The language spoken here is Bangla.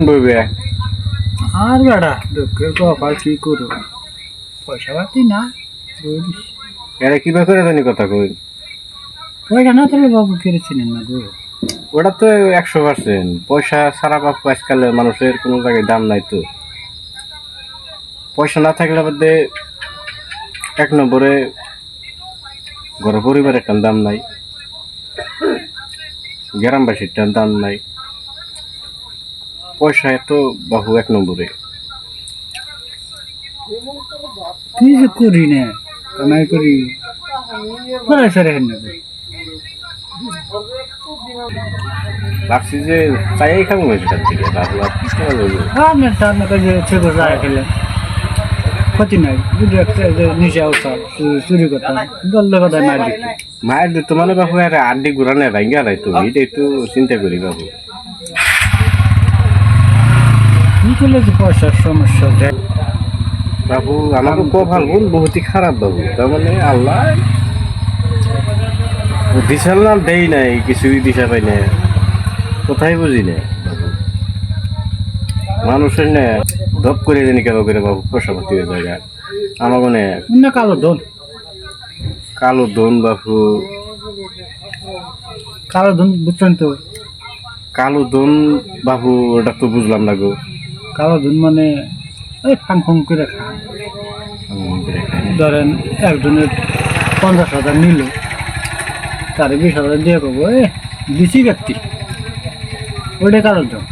বইবে আর বেড়া দুঃখের কি করো পয়সা পাতি না এরা কিবা করে জানি কথা কই? পয়সা না তাহলে বাবু না গো। ওটা তো একশো পার্সেন্ট। পয়সা সারা বাপ আজকালে মানুষের কোনো জায়গায় দাম নাই তো। পয়সা না থাকলে মধ্যে এক নম্বরে ঘর পরিবারের একটা দাম নাই। গ্রামবাসীর দাম নাই। পয়সা এত বাহু এক নম্বরে। কি যে করি না? কামাই করি। পড়াই সারে হেন না ভাবছি যে চাই খাব সেটার থেকে। আর কি করা যাবে? কাজে ছেলে যায় খেলে। ক্ষতি নাই। যদি নিশা ওঠা চুরি কথা দল্লে কথা মার দিতে মায়ের দিত মানে বাবু আর আড্ডি ঘুরানো ভাঙ্গা নাই তুমি এটা একটু চিন্তা করি বাবু করলে যে পয়সার সমস্যা দেয় বাবু আমাকে কপাল বোন বহুতই খারাপ বাবু। তার মানে আল্লাহ দিশাল নাম দেই নাই কিছুই দিশা পাই না কোথায় বুঝি না মানুষের না ধপ করে জানি কেবা করে বাবু? পয়সা পাতি হয়ে যায় আমার মনে অন্য কালো দোন কালো দন বাবু কালো দোন বুঝছেন তো? কালো দন বাবু ওটা তো বুঝলাম না গো। কালো ধুন মানে এই ফাং ফুং করে খা। ধরেন একজনের পঞ্চাশ হাজার নিল তার বিশ হাজার দিয়ে পাবো এ দিছি ব্যক্তি ওইটা কারোর জন্য?